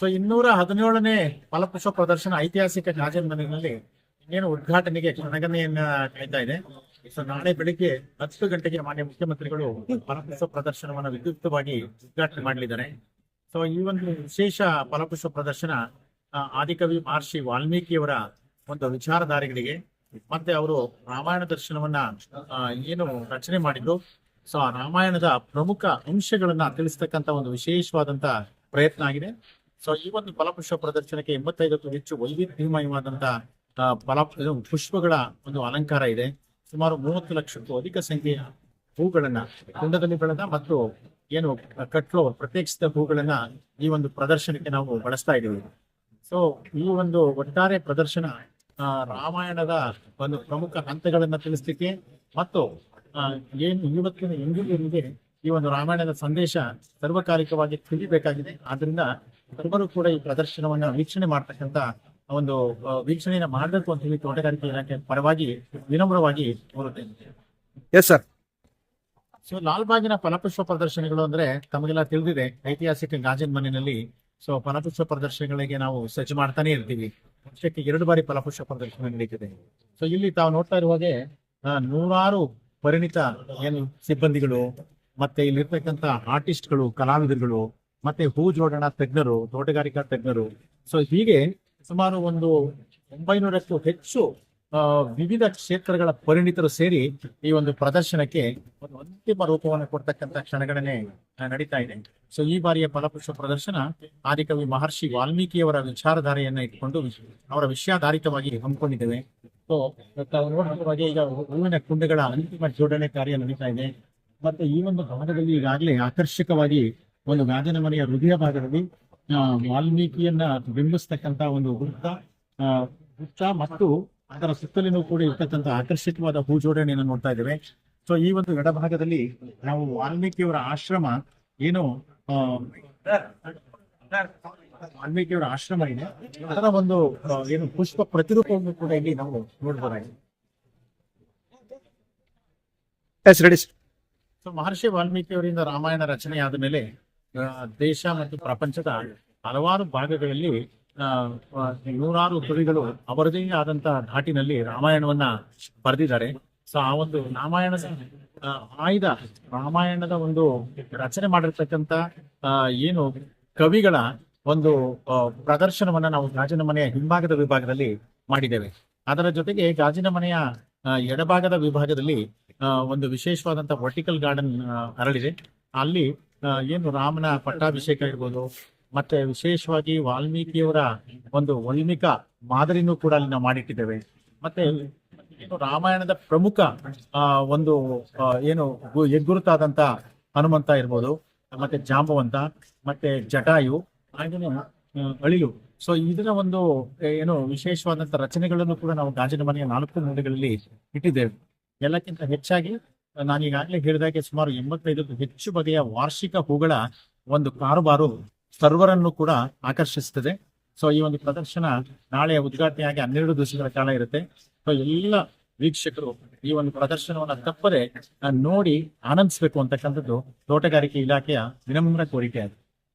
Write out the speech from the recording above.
So ಇನ್ನೂರ ಹದಿನೇಳನೇ ಫಲಪುಷ್ಪ ಪ್ರದರ್ಶನ ಐತಿಹಾಸಿಕ ಗಾಜನ್ ಮನೆಯಲ್ಲಿ ಇನ್ನೇನು ಉದ್ಘಾಟನೆಗೆ ಕ್ಷಣಗಣೆಯನ್ನ ಕಾಯ್ತಾ ಇದೆ. ಸೊ ನಾಳೆ ಬೆಳಿಗ್ಗೆ ಹತ್ತು ಗಂಟೆಗೆ ಮಾನ್ಯ ಮುಖ್ಯಮಂತ್ರಿಗಳು ಫಲಪುಷ್ಪ ಪ್ರದರ್ಶನವನ್ನು ವಿದ್ಯುಕ್ತವಾಗಿ ಉದ್ಘಾಟನೆ ಮಾಡಲಿದ್ದಾರೆ. ಸೊ ಈ ಒಂದು ವಿಶೇಷ ಫಲಪುಷ್ಪ ಪ್ರದರ್ಶನ ಆದಿಕವಿ ಮಹರ್ಷಿ ವಾಲ್ಮೀಕಿಯವರ ಒಂದು ವಿಚಾರಧಾರೆಗಳಿಗೆ ಮತ್ತೆ ಅವರು ರಾಮಾಯಣ ದರ್ಶನವನ್ನ ಏನು ರಚನೆ ಮಾಡಿದ್ರು. ಸೊ ರಾಮಾಯಣದ ಪ್ರಮುಖ ಅಂಶಗಳನ್ನ ತಿಳಿಸ್ತಕ್ಕಂತ ಒಂದು ವಿಶೇಷವಾದಂತ ಪ್ರಯತ್ನ ಆಗಿದೆ. ಸೊ ಈ ಒಂದು ಫಲಪುಷ್ಪ ಪ್ರದರ್ಶನಕ್ಕೆ ಎಂಬತ್ತೈದಕ್ಕೂ ಹೆಚ್ಚು ವೈವಿಧ್ಯಮಯವಾದಂತಹ ಫಲ ಪುಷ್ಪಗಳ ಒಂದು ಅಲಂಕಾರ ಇದೆ. ಸುಮಾರು ಮೂವತ್ತು ಲಕ್ಷಕ್ಕೂ ಅಧಿಕ ಸಂಖ್ಯೆಯ ಹೂಗಳನ್ನ ಕುಂಡದಲ್ಲಿ ಬೆಳೆದ ಮತ್ತು ಏನು ಕಟ್ಲು ಪ್ರತ್ಯೇಕಿಸಿದ ಹೂಗಳನ್ನ ಈ ಒಂದು ಪ್ರದರ್ಶನಕ್ಕೆ ನಾವು ಬಳಸ್ತಾ ಇದ್ದೀವಿ. ಸೊ ಈ ಒಂದು ಒಟ್ಟಾರೆ ಪ್ರದರ್ಶನ ರಾಮಾಯಣದ ಒಂದು ಪ್ರಮುಖ ಹಂತಗಳನ್ನ ತಿಳಿಸ್ಲಿಕ್ಕೆ ಮತ್ತು ಏನು ಇವತ್ತಿನ ಎಂದಿಗೆ ಈ ಒಂದು ರಾಮಾಯಣದ ಸಂದೇಶ ಸರ್ವಕಾಲಿಕವಾಗಿ ತಿಳಿಬೇಕಾಗಿದೆ. ಆದ್ರಿಂದ ಸರ್ವರು ಕೂಡ ಈ ಪ್ರದರ್ಶನವನ್ನ ವೀಕ್ಷಣೆ ಮಾಡ್ತಕ್ಕಂತ ಒಂದು ವೀಕ್ಷಣೆಯನ್ನ ಮಾಡಬೇಕು ಅಂತ ಹೇಳಿ ತೋಟಗಾರಿಕೆ ಇಲಾಖೆ ಪರವಾಗಿ ವಿನಮ್ರವಾಗಿ ಕೋರುತ್ತೇನೆ. ಎಸ್ ಸರ್ ಸೊ ಲಾಲ್ಬಾಗಿನ ಫಲಪುಷ್ಪ ಪ್ರದರ್ಶನಗಳು ಅಂದ್ರೆ ತಮಗೆಲ್ಲ ತಿಳಿದಿದೆ ಐತಿಹಾಸಿಕ ಗಾಜಿನ ಮನೆಯಲ್ಲಿ. ಸೊ ಫಲಪುಷ್ಪ ಪ್ರದರ್ಶನಗಳಿಗೆ ನಾವು ಸಜ್ಜು ಮಾಡ್ತಾನೆ ಇರ್ತೀವಿ. ವರ್ಷಕ್ಕೆ ಎರಡು ಬಾರಿ ಫಲಪುಷ್ಪ ಪ್ರದರ್ಶನ ನಡೀತಿದೆ. ಸೊ ಇಲ್ಲಿ ತಾವು ನೋಡ್ತಾ ಇರುವ ಹಾಗೆ ನೂರಾರು ಪರಿಣಿತ ಏನು ಸಿಬ್ಬಂದಿಗಳು ಮತ್ತೆ ಇಲ್ಲಿರ್ತಕ್ಕಂಥ ಆರ್ಟಿಸ್ಟ್ಗಳು ಕಲಾವಿದರುಗಳು ಮತ್ತೆ ಹೂ ಜೋಡಣ ತಜ್ಞರು, ತೋಟಗಾರಿಕಾ ತಜ್ಞರು. ಸೊ ಹೀಗೆ ಸುಮಾರು ಒಂದು ಒಂಬೈನೂರಕ್ಕೂ ಹೆಚ್ಚು ವಿವಿಧ ಕ್ಷೇತ್ರಗಳ ಪರಿಣಿತರು ಸೇರಿ ಈ ಒಂದು ಪ್ರದರ್ಶನಕ್ಕೆ ಒಂದು ಅಂತಿಮ ರೂಪವನ್ನು ಕೊಡ್ತಕ್ಕಂತ ಕ್ಷಣಗಣನೆ ನಡೀತಾ ಇದೆ. ಸೊ ಈ ಬಾರಿಯ ಫಲಪುಷ್ಪ ಪ್ರದರ್ಶನ ಆದಿಕವಿ ಮಹರ್ಷಿ ವಾಲ್ಮೀಕಿಯವರ ವಿಚಾರಧಾರೆಯನ್ನ ಇಟ್ಕೊಂಡು ಅವರ ವಿಷಯಾಧಾರಿತವಾಗಿ ಹಮ್ಮಿಕೊಂಡಿದ್ದೇವೆ. ಸೊ ತಾವು ಈಗ ಹೂವಿನ ಕುಂಡಗಳ ಅಂತಿಮ ಜೋಡಣೆ ಕಾರ್ಯ ನಡೀತಾ ಇದೆ. ಮತ್ತೆ ಈ ಒಂದು ಭವನದಲ್ಲಿ ಈಗಾಗಲೇ ಆಕರ್ಷಕವಾಗಿ ಒಂದು ಗಾಜನ ಮನೆಯ ಹೃದಯ ಭಾಗದಲ್ಲಿ ವಾಲ್ಮೀಕಿಯನ್ನ ಬಿಂಬಿಸ್ತಕ್ಕಂತ ಒಂದು ವೃತ್ತ ವೃತ್ತ ಮತ್ತು ಅದರ ಸುತ್ತಲಿನೂ ಕೂಡ ಇರ್ತಕ್ಕಂಥ ಆಕರ್ಷಕವಾದ ಹೂ ಜೋಡಣೆಯನ್ನು ನೋಡ್ತಾ ಇದ್ದೇವೆ. ಸೊ ಈ ಒಂದು ಎಡಭಾಗದಲ್ಲಿ ನಾವು ವಾಲ್ಮೀಕಿಯವರ ಆಶ್ರಮ ಏನು ವಾಲ್ಮೀಕಿಯವರ ಆಶ್ರಮ ಇದೆ. ಅದರ ಒಂದು ಏನು ಪುಷ್ಪ ಪ್ರತಿರೂಪವನ್ನು ಕೂಡ ಇಲ್ಲಿ ನಾವು ರೆಡಿ ಸೊ ಮಹರ್ಷಿ ವಾಲ್ಮೀಕಿಯವರಿಂದ ರಾಮಾಯಣ ರಚನೆಯಾದ ಮೇಲೆ ಆ, ದೇಶ ಮತ್ತು ಪ್ರಪಂಚದ ಹಲವಾರು ಭಾಗಗಳಲ್ಲಿ ನೂರಾರು ಕವಿಗಳು ಅವರದೇ ಆದಂತ ಧಾಟಿನಲ್ಲಿ ರಾಮಾಯಣವನ್ನ ಬರೆದಿದ್ದಾರೆ. ಸೊ ಆ ಒಂದು ರಾಮಾಯಣದ ಆಯ್ದ ರಾಮಾಯಣದ ಒಂದು ರಚನೆ ಮಾಡಿರ್ತಕ್ಕಂತ ಏನು ಕವಿಗಳ ಒಂದು ಪ್ರದರ್ಶನವನ್ನ ನಾವು ಗಾಜಿನ ಮನೆಯ ಹಿಂಭಾಗದ ವಿಭಾಗದಲ್ಲಿ ಮಾಡಿದ್ದೇವೆ. ಅದರ ಜೊತೆಗೆ ಗಾಜಿನ ಮನೆಯ ಎಡಭಾಗದ ವಿಭಾಗದಲ್ಲಿ ಒಂದು ವಿಶೇಷವಾದಂತಹ ವರ್ಟಿಕಲ್ ಗಾರ್ಡನ್ ಅರಳಿದೆ. ಅಲ್ಲಿ ಏನು ರಾಮನ ಪಟ್ಟಾಭಿಷೇಕ ಇರ್ಬೋದು, ಮತ್ತೆ ವಿಶೇಷವಾಗಿ ವಾಲ್ಮೀಕಿಯವರ ಒಂದು ವೈಮಿಕ ಮಾದರಿನೂ ಕೂಡ ಅಲ್ಲಿ ನಾವು ಮಾಡಿಟ್ಟಿದ್ದೇವೆ. ಮತ್ತೆ ರಾಮಾಯಣದ ಪ್ರಮುಖ ಒಂದು ಏನು ಹೆಗ್ಗುರುತಾದಂತ ಹನುಮಂತ ಇರ್ಬೋದು, ಮತ್ತೆ ಜಾಂಬವಂತ, ಮತ್ತೆ ಜಟಾಯು, ಹಾಗೇನೆ ಅಳಿಲು. ಸೊ ಇದರ ಒಂದು ಏನು ವಿಶೇಷವಾದಂತ ರಚನೆಗಳನ್ನು ಕೂಡ ನಾವು ಗಾಜಿನ ಮನೆಯ ನಾಲ್ಕು ಮೂಲೆಗಳಲ್ಲಿ ಇಟ್ಟಿದ್ದೇವೆ. ಎಲ್ಲಕ್ಕಿಂತ ಹೆಚ್ಚಾಗಿ ನಾನು ಈಗಾಗಲೇ ಹೇಳಿದಾಗೆ ಸುಮಾರು ಎಂಬತ್ತೈದಕ್ಕೂ ಹೆಚ್ಚು ಬಗೆಯ ವಾರ್ಷಿಕ ಹೂಗಳ ಒಂದು ಕಾರುಬಾರು ಸರ್ವರನ್ನು ಕೂಡ ಆಕರ್ಷಿಸುತ್ತದೆ. ಸೊ ಈ ಒಂದು ಪ್ರದರ್ಶನ ನಾಳೆ ಉದ್ಘಾಟನೆಯಾಗಿ ಹನ್ನೆರಡು ದಿವಸಗಳ ಕಾಲ ಇರುತ್ತೆ. ಸೊ ಎಲ್ಲ ವೀಕ್ಷಕರು ಈ ಒಂದು ಪ್ರದರ್ಶನವನ್ನು ತಪ್ಪದೆ ನೋಡಿ ಆನಂದಿಸಬೇಕು ಅಂತಕ್ಕಂಥದ್ದು ತೋಟಗಾರಿಕೆ ಇಲಾಖೆಯ ವಿನಮ್ರ ಕೋರಿಕೆ ಆಗಿದೆ